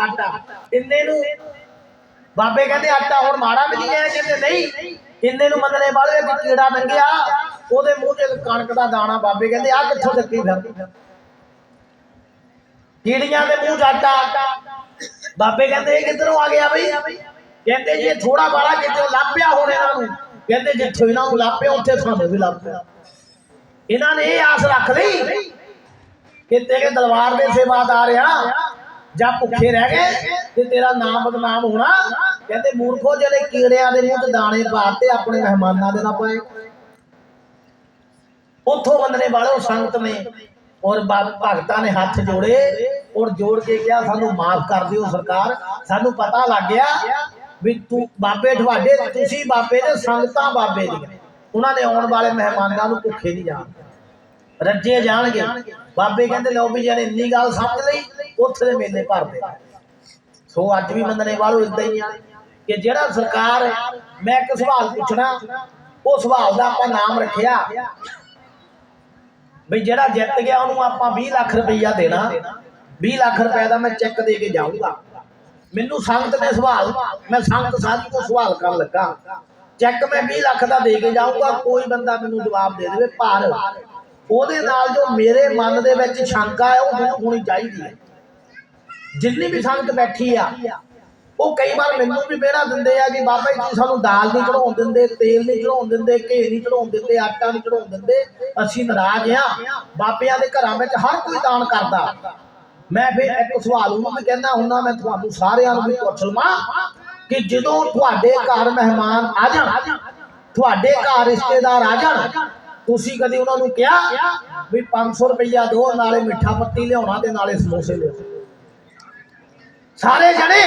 ਆਟਾ। ਇੰਨੇ ਨੂੰ ਬਾਬੇ ਕਹਿੰਦੇ ਆਟਾ ਹੁਣ ਮਾੜਾ ਮਿਲੀ ਗਿਆ ਕਹਿੰਦੇ ਨਹੀਂ। ਇੰਨੇ ਨੂੰ ਮੰਨਣੇ ਵਾਲੇ ਇੱਕ ਕੀੜਾ ਲੰਘਿਆ, ਉਹਦੇ ਮੂੰਹ 'ਚ ਕਣਕ ਦਾ ਦਾਣਾ ਬਾਬੇ ਕਹਿੰਦੇ ਆ ਕਿੱਥੋਂ ਚੱਕੀ ਫਿਰਦੀ ਕੀੜੀਆਂ ਦੇ ਮੂੰਹ 'ਚ ਆਟਾ। ਬਾਬੇ ਕਹਿੰਦੇ, ਇਹ ਕਿੱਧਰੋਂ ਆ ਗਿਆ ਬਈ? ਕਹਿੰਦੇ, ਜੇ ਥੋੜਾ ਬਾਲਾ ਕਿਤੇ ਲੱਭਿਆ ਹੁਣ ਇਹਨਾਂ ਨੂੰ, ਕਹਿੰਦੇ ਜਿੱਥੋਂ ਇਹਨਾਂ ਨੂੰ ਲੱਭਿਆ ਉੱਥੇ ਸਾਨੂੰ ਵੀ ਲੱਭਿਆ ਇਹਨਾਂ ਨੇ ਇਹ ਆਸ ਰੱਖ ਲਈ ਕਿ ਤੇਰੇ ਦਰਬਾਰ ਦੇ ਸੇਵਾਦਾਰ ਆ ਜਾਂ ਭੁੱਖੇ ਰਹਿ ਗਏ ਤੇ ਤੇਰਾ ਨਾਮ ਬਦਨਾਮ ਹੋਣਾ। ਕਹਿੰਦੇ ਮੂਰਖੋ, ਜਿਹੜੇ ਕੀੜਿਆਂ ਦੇ ਮੂੰਹ 'ਚ ਦਾਣੇ ਪਾਤੇ ਆਪਣੇ ਮਹਿਮਾਨਾਂ ਦੇ ਨਾ ਪਾਏ। ਉੱਥੋਂ ਬੰਦਨੇ ਵਾਲੇ ਸੰਗਤ ਨੇ, ਔਰ ਭਗਤਾਂ ਨੇ ਹੱਥ ਜੋੜੇ, ਔਰ ਜੋੜ ਕੇ ਕਿਹਾ, ਸਾਨੂੰ ਮਾਫ ਕਰ ਦਿਓ ਸਰਕਾਰ। ਸਾਨੂੰ ਪਤਾ ਲੱਗ ਗਿਆ ਵੀ ਤੂੰ, ਬਾਬੇ ਤੁਹਾਡੇ, ਤੁਸੀਂ ਬਾਬੇ ਦੇ, ਸੰਗਤਾਂ ਬਾਬੇ ਦੀਆਂ। ਉਹਨਾਂ ਨੇ ਆਉਣ ਵਾਲੇ ਮਹਿਮਾਨਾਂ ਨੂੰ ਭੁੱਖੇ ਨਹੀਂ ਜਾਣ ਰੱਜੇ ਜਾਣਗੇ। ਬਾਬੇ ਕਹਿੰਦੇ, ਲਓ ਵੀ, ਜਿਹੜੇ ਇੰਨੀ ਗੱਲ ਸਮਝ ਲਈ ਉੱਥੇ ਦੇ ਮੇਲੇ ਭਰਦੇ ਸੋ ਅੱਜ ਵੀ ਮੰਨਣੇ ਵਾਲੋ ਇਦਾਂ ਹੀ ਆ ਕਿ ਜਿਹੜਾ ਸਰਕਾਰ ਮੈਂ ਇੱਕ ਸਵਾਲ ਪੁੱਛਣਾ, ਉਹ ਸਵਾਲ ਦਾ ਆਪਾਂ ਨਾਮ ਰੱਖਿਆ। ਵੀ ਜਿਹੜਾ ਜਿੱਤ ਗਿਆ, ਉਹਨੂੰ ਆਪਾਂ 20 ਲੱਖ ਰੁਪਈਆ ਦੇਣਾ। 20 ਲੱਖ ਰੁਪਏ ਦਾ ਮੈਂ ਚੈੱਕ ਦੇ ਕੇ ਜਾਊਂਗਾ। ਮੈਨੂੰ ਸੰਗਤ ਨੇ ਸਵਾਲ, ਮੈਂ ਸੰਗਤ ਸਾਰੀ ਤੋਂ ਸਵਾਲ ਕਰਨ ਲੱਗਾ। ਚੈੱਕ ਮੈਂ 20 ਲੱਖ ਦਾ ਦੇ ਕੇ ਜਾਊਂਗਾ, ਕੋਈ ਬੰਦਾ ਮੈਨੂੰ ਜਵਾਬ ਦੇ ਦੇਵੇ, ਪਰ ਉਹਦੇ ਨਾਲ ਜੋ ਮੇਰੇ ਮਨ ਦੇ ਵਿੱਚ ਸ਼ੰਕਾ ਹੈ, ਉਹ ਦੂਰ ਹੋਣੀ ਚਾਹੀਦੀ ਹੈ। ਜਿੰਨੀ ਵੀ ਸੰਗਤ ਬੈਠੀ ਆ, ਉਹ ਕਈ ਵਾਰ ਮੈਨੂੰ ਵੀ ਬੇੜਾ ਦਿੰਦੇ ਆ ਕਿ ਬਾਬਾ ਜੀ ਸਾਨੂੰ ਦਾਲ ਨਹੀਂ ਚੜਾਉਣ ਦਿੰਦੇ, ਤੇਲ ਨਹੀਂ ਚੜਾਉਣ ਦਿੰਦੇ ਘੇ ਨਹੀਂ ਚੜਾਉਣ ਦਿੰਦੇ, ਆਟਾ ਨਹੀਂ ਚੜਾਉਣ ਦਿੰਦੇ, ਅਸੀਂ ਨਾਰਾਜ਼ ਆ। ਬਾਬਿਆਂ ਦੇ ਘਰਾਂ ਵਿੱਚ ਹਰ ਕੋਈ ਦਾਨ ਕਰਦਾ। ਮੈਂ ਫਿਰ ਇੱਕ ਸਵਾਲ ਉਹਨੂੰ ਵੀ ਕਹਿੰਦਾ ਹੁੰਦਾ, ਮੈਂ ਤੁਹਾਨੂੰ ਸਾਰਿਆਂ ਨੂੰ ਵੀ ਪੁੱਛ ਲਵਾਂ ਕਿ ਜਦੋਂ ਤੁਹਾਡੇ ਘਰ ਮਹਿਮਾਨ ਆ ਜਾਣ, ਤੁਹਾਡੇ ਘਰ ਰਿਸ਼ਤੇਦਾਰ ਆ ਜਾਣ, ਤੁਸੀਂ ਕਦੇ ਉਹਨਾਂ ਨੂੰ ਕਿਹਾ ਵੀ 500 ਰੁਪਈਆ ਦੋ ਨਾਲੇ ਮਿੱਠਾ ਪੱਤੀ ਲਿਆਉਣਾ ਤੇ ਨਾਲੇ ਸਮੋਸੇ ਲਿਆਉਣਾ? ਸਾਰੇ ਜਣੇ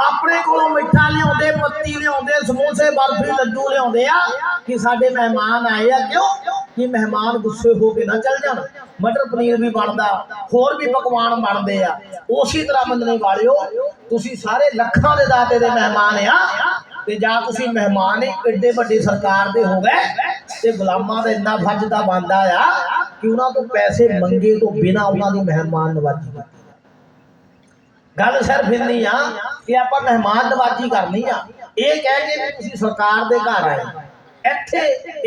ਆਪਣੇ ਕੋਲੋਂ ਮਿੱਠਾ ਲਿਆਉਂਦੇ, ਪੱਤੀ ਲਿਆਉਂਦੇ, ਸਮੋਸੇ, ਬਰਫੀ, ਲੱਡੂ ਲਿਆਉਂਦੇ ਆ ਕਿ ਸਾਡੇ ਮਹਿਮਾਨ ਆਏ ਆ ਕਿਉਂ? ਕਿ ਮਹਿਮਾਨ ਗੁੱਸੇ ਹੋ ਕੇ ਨਾ ਚੱਲ ਜਾਣ। ਮਟਰ ਪਨੀਰ ਵੀ ਬਣਦਾ, ਹੋਰ ਵੀ ਪਕਵਾਨ ਬਣਦੇ ਆ। ਉਸੇ ਤਰ੍ਹਾਂ ਮੰਨਣੇ ਵਾਲਿਓ, ਤੁਸੀਂ ਸਾਰੇ ਲੱਖਾਂ ਦੇ ਦਾਤੇ ਦੇ ਮਹਿਮਾਨ ਆ ਤੇ ਜਾਂ ਤੁਸੀਂ ਮਹਿਮਾਨ ਹੀ ਏਡੇ ਵੱਡੀ ਸਰਕਾਰ ਦੇ ਹੋ ਗਏ ਤੇ ਗੁਲਾਮਾਂ ਦਾ ਇੰਨਾ ਫਰਜ਼ ਦਾ ਬੰਦਾ ਆ ਕਿ ਉਹਨਾਂ ਤੋਂ ਪੈਸੇ ਮੰਗੇ ਤੋਂ ਬਿਨਾ ਉਹਨਾਂ ਦੀ ਮਹਿਮਾਨ ਨਵਾਜ਼ੀ ਕੀਤੀ ਗੱਲ ਸਿਰਫ ਇੰਨੀ ਆ ਕਿ ਆਪਾਂ ਮਹਿਮਾਨ ਕਰਨੀ ਆ। ਇਹ ਕਹਿ ਕੇ ਵੀ ਤੁਸੀਂ ਸਰਕਾਰ ਦੇ ਘਰ ਆਏ। ਇੱਥੇ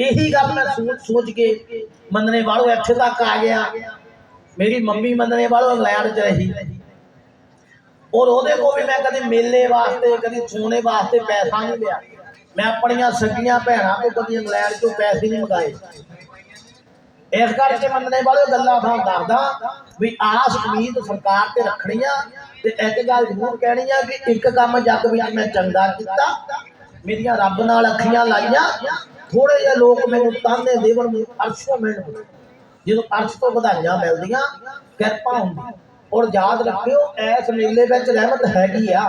ਇਹੀ ਗੱਲ ਮੈਂ ਸੋਚ ਸੋਚ ਕੇ ਮੰਨਣੇ ਵਾਲੋ ਇੱਥੇ ਤੱਕ ਆ ਗਿਆ। ਮੇਰੀ ਮੰਮੀ ਮੰਨਣੇ ਵਾਲੋ ਇੰਗਲੈਂਡ 'ਚ ਰਹੀ। ਔਰ ਉਹਦੇ ਕੋਲ ਵੀ ਮੈਂ ਕਦੇ ਮੇਲੇ ਵਾਸਤੇ, ਕਦੀ ਸੋਨੇ ਵਾਸਤੇ ਪੈਸਾ ਨਹੀਂ ਲਿਆ। ਮੈਂ ਆਪਣੀਆਂ ਸੱਗੀਆਂ ਭੈਣਾਂ ਤੋਂ ਕਦੀ ਇੰਗਲੈਂਡ 'ਚੋਂ ਪੈਸੇ ਨਹੀਂ ਮੰਗਾਏ। ਇਸ ਕਰਕੇ ਮੰਨਣੇ ਵਾਲੇ ਗੱਲਾਂ ਤੁਹਾਨੂੰ ਦੱਸਦਾ ਵੀ ਆਸ ਉਮੀਦ ਸਰਕਾਰ ਤੇ ਰੱਖਣੀਆਂ ਤੇ ਇੱਕ ਗੱਲ ਜ਼ਰੂਰ ਕਹਿਣੀ ਆ ਕਿ ਇੱਕ ਕੰਮ ਜੱਗ ਵਿੱਚ ਮੈਂ ਚੰਗਾ ਕੀਤਾ, ਮੇਰੀਆਂ ਰੱਬ ਨਾਲ ਅੱਖੀਆਂ ਲਾਈਆਂ ਥੋੜੇ ਜਿਹੇ ਲੋਕ ਮੈਨੂੰ ਤਾਨੇ ਦੇਵਣ ਨੂੰ ਅਰਸ਼ੋਂ ਮਿਲਣ ਜਦੋਂ ਅਰਸ਼ ਤੋਂ ਵਧਾਈਆਂ ਮਿਲਦੀਆਂ, ਕਿਰਪਾ ਹੁੰਦੀ। ਔਰ ਯਾਦ ਰੱਖਿਓ, ਇਸ ਮੇਲੇ ਵਿੱਚ ਰਹਿਮਤ ਹੈਗੀ ਆ।